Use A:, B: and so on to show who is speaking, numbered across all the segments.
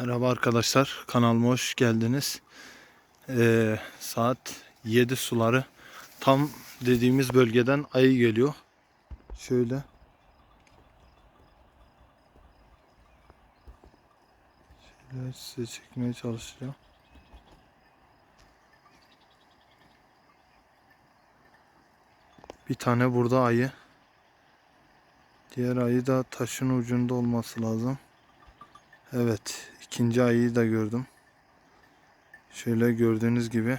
A: Merhaba arkadaşlar, kanalıma hoş geldiniz. Ee, saat 7 suları. Tam dediğimiz bölgeden ayı geliyor. Şöyle. Şöyle size çekmeye çalışacağım. Bir tane burada ayı. Diğer ayı da taşın ucunda olması lazım. Evet, ikinci ayıyı da gördüm. Şöyle gördüğünüz gibi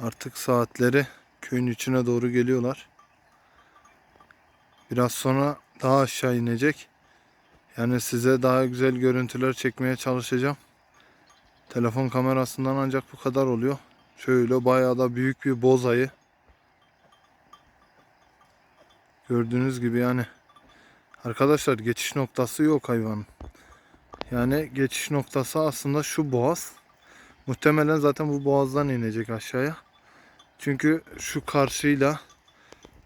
A: artık saatleri köyün içine doğru geliyorlar. Biraz sonra daha aşağı inecek. Yani size daha güzel görüntüler çekmeye çalışacağım. Telefon kamerasından ancak bu kadar oluyor. Şöyle bayağı da büyük bir boz ayı. Gördüğünüz gibi yani. Arkadaşlar geçiş noktası yok hayvanın. Yani geçiş noktası aslında şu boğaz. Muhtemelen zaten bu boğazdan inecek aşağıya. Çünkü şu karşıyla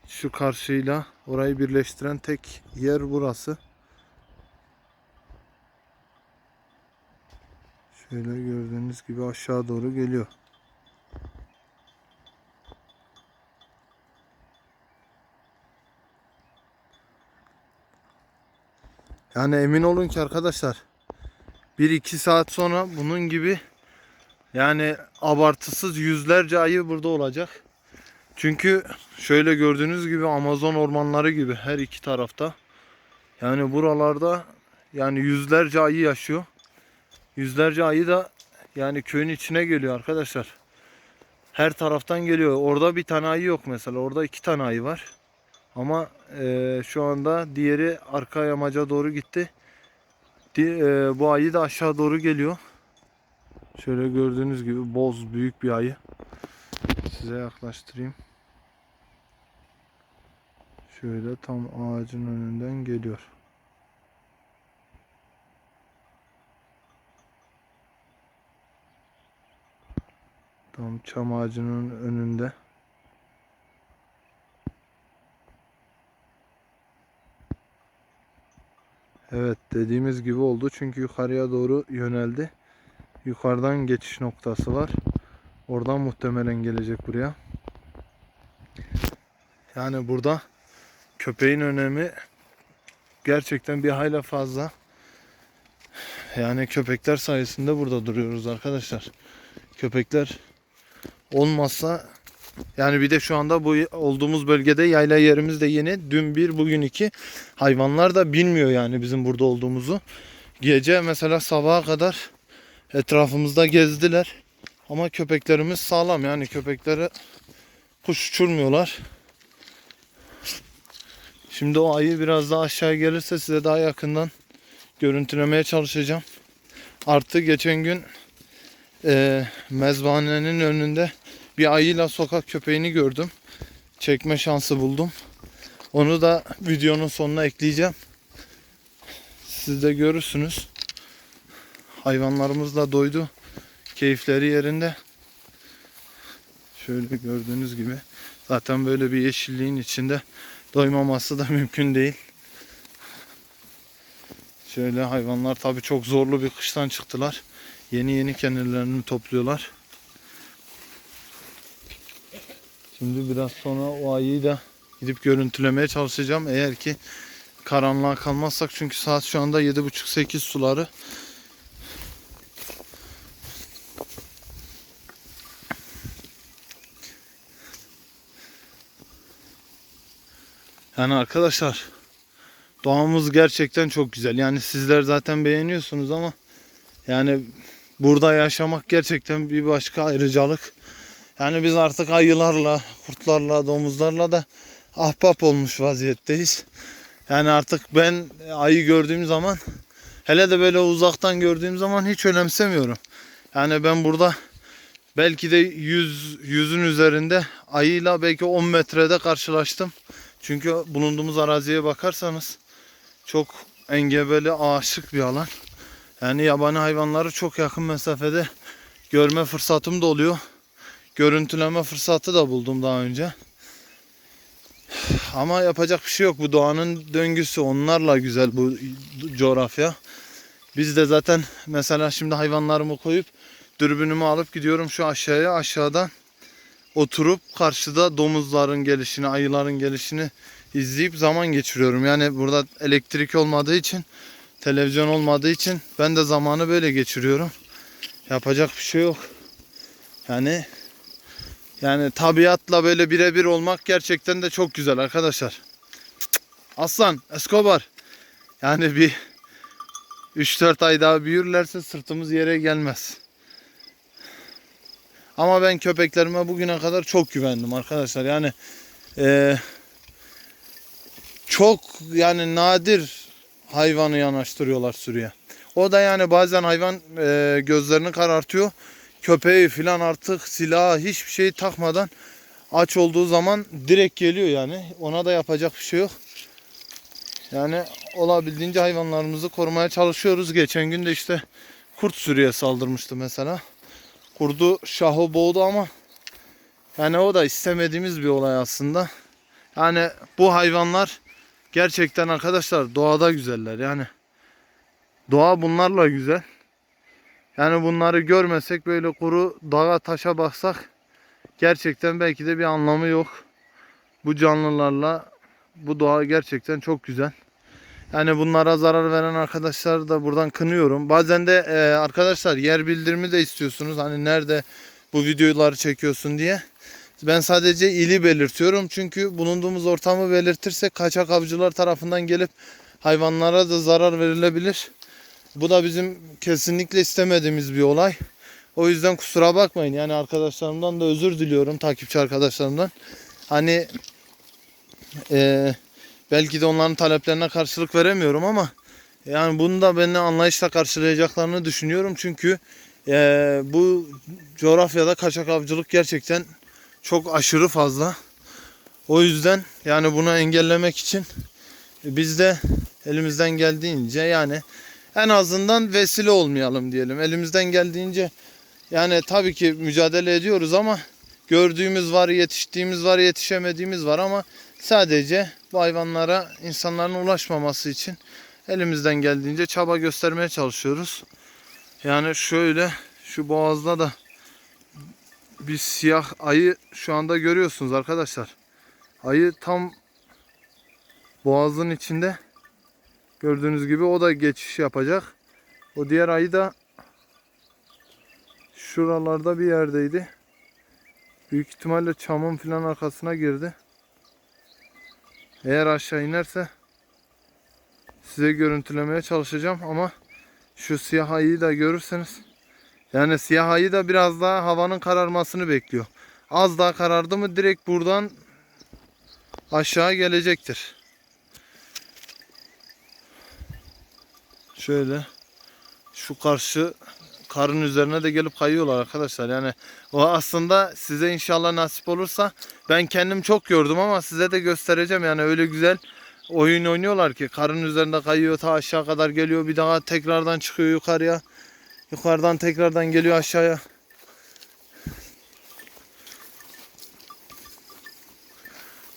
A: şu karşıyla orayı birleştiren tek yer burası. Şöyle gördüğünüz gibi aşağı doğru geliyor. Yani emin olun ki arkadaşlar 1-2 saat sonra bunun gibi yani abartısız yüzlerce ayı burada olacak. Çünkü şöyle gördüğünüz gibi Amazon ormanları gibi her iki tarafta. Yani buralarda yani yüzlerce ayı yaşıyor. Yüzlerce ayı da yani köyün içine geliyor arkadaşlar. Her taraftan geliyor. Orada bir tane ayı yok mesela. Orada iki tane ayı var. Ama eee, şu anda diğeri arka yamaca doğru gitti. Eee, bu ayı da aşağı doğru geliyor. Şöyle gördüğünüz gibi boz büyük bir ayı. Size yaklaştırayım. Şöyle tam ağacın önünden geliyor. Tam çam ağacının önünde. Evet dediğimiz gibi oldu çünkü yukarıya doğru yöneldi. Yukarıdan geçiş noktası var. Oradan muhtemelen gelecek buraya. Yani burada köpeğin önemi gerçekten bir hayli fazla. Yani köpekler sayesinde burada duruyoruz arkadaşlar. Köpekler olmazsa yani bir de şu anda bu olduğumuz bölgede yayla yerimiz de yeni. Dün bir bugün iki. Hayvanlar da bilmiyor yani bizim burada olduğumuzu. Gece mesela sabaha kadar etrafımızda gezdiler. Ama köpeklerimiz sağlam yani köpekleri kuş uçurmuyorlar. Şimdi o ayı biraz daha aşağı gelirse size daha yakından görüntülemeye çalışacağım. Artı geçen gün e, mezbahanenin önünde bir ayıyla sokak köpeğini gördüm. Çekme şansı buldum. Onu da videonun sonuna ekleyeceğim. Siz de görürsünüz. Hayvanlarımız da doydu. Keyifleri yerinde. Şöyle gördüğünüz gibi. Zaten böyle bir yeşilliğin içinde doymaması da mümkün değil. Şöyle hayvanlar tabi çok zorlu bir kıştan çıktılar. Yeni yeni kendilerini topluyorlar. Şimdi biraz sonra o ayıyı da gidip görüntülemeye çalışacağım. Eğer ki karanlığa kalmazsak çünkü saat şu anda 7.30-8 suları. Yani arkadaşlar doğamız gerçekten çok güzel. Yani sizler zaten beğeniyorsunuz ama yani burada yaşamak gerçekten bir başka ayrıcalık. Yani biz artık ayılarla, kurtlarla, domuzlarla da ahbap olmuş vaziyetteyiz. Yani artık ben ayı gördüğüm zaman hele de böyle uzaktan gördüğüm zaman hiç önemsemiyorum. Yani ben burada belki de 100 yüzün üzerinde ayıyla belki 10 metrede karşılaştım. Çünkü bulunduğumuz araziye bakarsanız çok engebeli ağaçlık bir alan. Yani yabani hayvanları çok yakın mesafede görme fırsatım da oluyor. Görüntüleme fırsatı da buldum daha önce. Ama yapacak bir şey yok. Bu doğanın döngüsü. Onlarla güzel bu coğrafya. Biz de zaten mesela şimdi hayvanlarımı koyup dürbünümü alıp gidiyorum şu aşağıya aşağıdan oturup karşıda domuzların gelişini, ayıların gelişini izleyip zaman geçiriyorum. Yani burada elektrik olmadığı için, televizyon olmadığı için ben de zamanı böyle geçiriyorum. Yapacak bir şey yok. Yani yani tabiatla böyle birebir olmak gerçekten de çok güzel arkadaşlar. Aslan, Escobar. Yani bir 3-4 ay daha büyürlerse sırtımız yere gelmez. Ama ben köpeklerime bugüne kadar çok güvendim arkadaşlar. Yani eee, çok yani nadir hayvanı yanaştırıyorlar sürüye. O da yani bazen hayvan eee, gözlerini karartıyor. Köpeği filan artık silahı hiçbir şey takmadan aç olduğu zaman direkt geliyor yani. Ona da yapacak bir şey yok. Yani olabildiğince hayvanlarımızı korumaya çalışıyoruz. Geçen gün de işte kurt sürüye saldırmıştı mesela. Kurdu şahı boğdu ama yani o da istemediğimiz bir olay aslında. Yani bu hayvanlar gerçekten arkadaşlar doğada güzeller yani. Doğa bunlarla güzel. Yani bunları görmesek böyle kuru dağa taşa baksak gerçekten belki de bir anlamı yok. Bu canlılarla bu doğa gerçekten çok güzel. Yani bunlara zarar veren arkadaşlar da buradan kınıyorum. Bazen de e, arkadaşlar yer bildirimi de istiyorsunuz. Hani nerede bu videoları çekiyorsun diye. Ben sadece ili belirtiyorum. Çünkü bulunduğumuz ortamı belirtirsek kaçak avcılar tarafından gelip hayvanlara da zarar verilebilir. Bu da bizim kesinlikle istemediğimiz bir olay. O yüzden kusura bakmayın. Yani arkadaşlarımdan da özür diliyorum. Takipçi arkadaşlarımdan. Hani eee Belki de onların taleplerine karşılık veremiyorum ama yani bunu da beni anlayışla karşılayacaklarını düşünüyorum. Çünkü eee, bu coğrafyada kaçak avcılık gerçekten çok aşırı fazla. O yüzden yani bunu engellemek için biz de elimizden geldiğince yani en azından vesile olmayalım diyelim. Elimizden geldiğince yani tabii ki mücadele ediyoruz ama gördüğümüz var, yetiştiğimiz var, yetişemediğimiz var ama sadece bu hayvanlara insanların ulaşmaması için elimizden geldiğince çaba göstermeye çalışıyoruz. Yani şöyle şu boğazda da bir siyah ayı şu anda görüyorsunuz arkadaşlar. Ayı tam boğazın içinde gördüğünüz gibi o da geçiş yapacak. O diğer ayı da şuralarda bir yerdeydi. Büyük ihtimalle çamın filan arkasına girdi. Eğer aşağı inerse size görüntülemeye çalışacağım ama şu siyah ayıyı da görürseniz yani siyah ayı da biraz daha havanın kararmasını bekliyor. Az daha karardı mı direkt buradan aşağı gelecektir. Şöyle şu karşı karın üzerine de gelip kayıyorlar arkadaşlar. Yani o aslında size inşallah nasip olursa ben kendim çok gördüm ama size de göstereceğim. Yani öyle güzel oyun oynuyorlar ki karın üzerinde kayıyor ta aşağı kadar geliyor bir daha tekrardan çıkıyor yukarıya. Yukarıdan tekrardan geliyor aşağıya.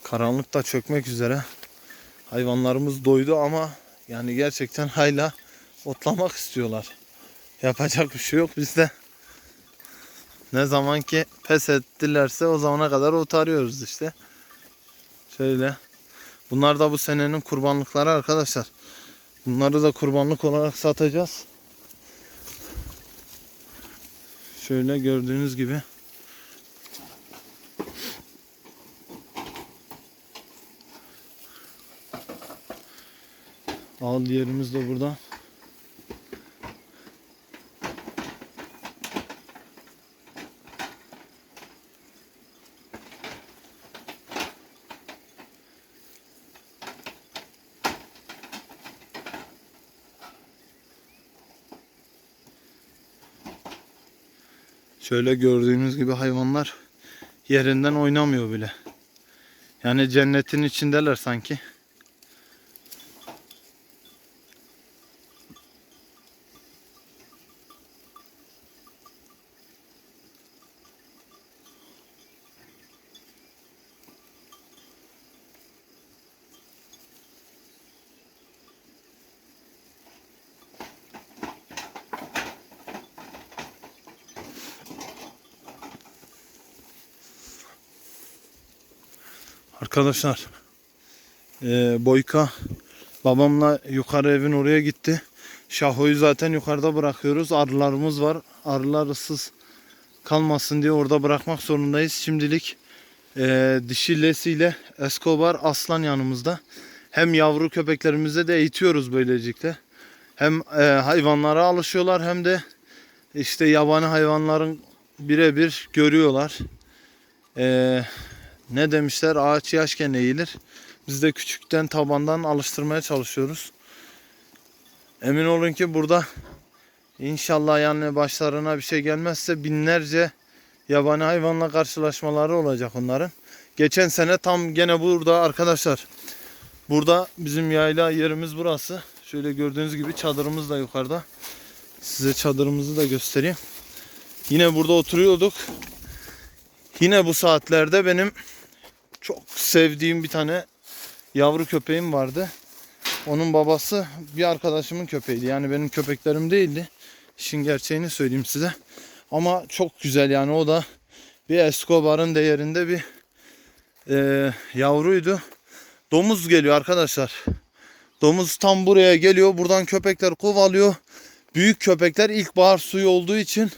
A: Karanlık da çökmek üzere. Hayvanlarımız doydu ama yani gerçekten hala otlamak istiyorlar. Yapacak bir şey yok bizde. Ne zaman ki pes ettilerse o zamana kadar ot arıyoruz işte. Şöyle. Bunlar da bu senenin kurbanlıkları arkadaşlar. Bunları da kurbanlık olarak satacağız. Şöyle gördüğünüz gibi. Al yerimiz de burada. Şöyle gördüğünüz gibi hayvanlar yerinden oynamıyor bile. Yani cennetin içindeler sanki. Arkadaşlar eee Boyka babamla yukarı evin oraya gitti. Şaho'yu zaten yukarıda bırakıyoruz. Arılarımız var. Arılar ıssız kalmasın diye orada bırakmak zorundayız. Şimdilik eee dişi Lesi ile Escobar aslan yanımızda. Hem yavru köpeklerimize de eğitiyoruz böylelikle. Hem eee, hayvanlara alışıyorlar hem de işte yabani hayvanların birebir görüyorlar. Eee, ne demişler ağaç yaşken eğilir. Biz de küçükten tabandan alıştırmaya çalışıyoruz. Emin olun ki burada inşallah yani başlarına bir şey gelmezse binlerce yabani hayvanla karşılaşmaları olacak onların. Geçen sene tam gene burada arkadaşlar. Burada bizim yayla yerimiz burası. Şöyle gördüğünüz gibi çadırımız da yukarıda. Size çadırımızı da göstereyim. Yine burada oturuyorduk. Yine bu saatlerde benim çok sevdiğim bir tane yavru köpeğim vardı. Onun babası bir arkadaşımın köpeğiydi. Yani benim köpeklerim değildi. İşin gerçeğini söyleyeyim size. Ama çok güzel yani o da bir Escobar'ın değerinde bir eee, yavruydu. Domuz geliyor arkadaşlar. Domuz tam buraya geliyor. Buradan köpekler kovalıyor. Büyük köpekler ilkbahar suyu olduğu için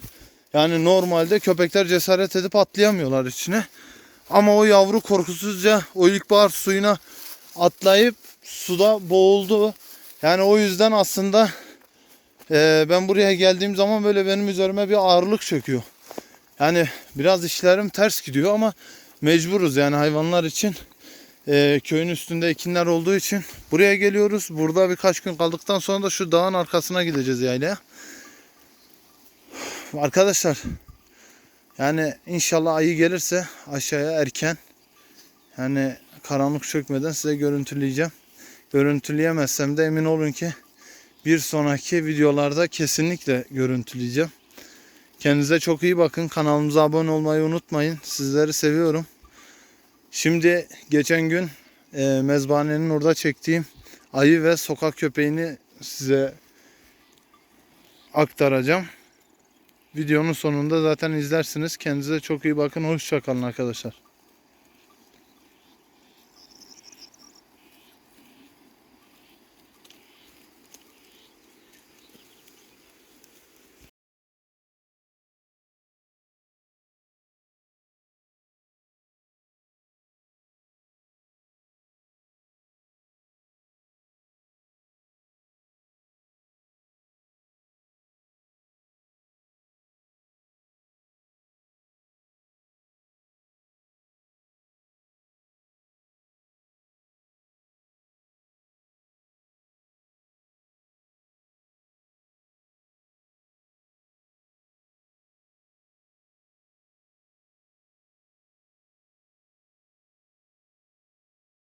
A: yani normalde köpekler cesaret edip atlayamıyorlar içine. Ama o yavru korkusuzca o ilkbahar suyuna atlayıp suda boğuldu. Yani o yüzden aslında eee, ben buraya geldiğim zaman böyle benim üzerime bir ağırlık çöküyor. Yani biraz işlerim ters gidiyor ama mecburuz yani hayvanlar için. Eee, köyün üstünde ekinler olduğu için buraya geliyoruz. Burada birkaç gün kaldıktan sonra da şu dağın arkasına gideceğiz yaylaya. Arkadaşlar yani inşallah ayı gelirse aşağıya erken yani karanlık çökmeden size görüntüleyeceğim. Görüntüleyemezsem de emin olun ki bir sonraki videolarda kesinlikle görüntüleyeceğim. Kendinize çok iyi bakın. Kanalımıza abone olmayı unutmayın. Sizleri seviyorum. Şimdi geçen gün e, mezbahanenin orada çektiğim ayı ve sokak köpeğini size aktaracağım. Videonun sonunda zaten izlersiniz. Kendinize çok iyi bakın. Hoşçakalın arkadaşlar.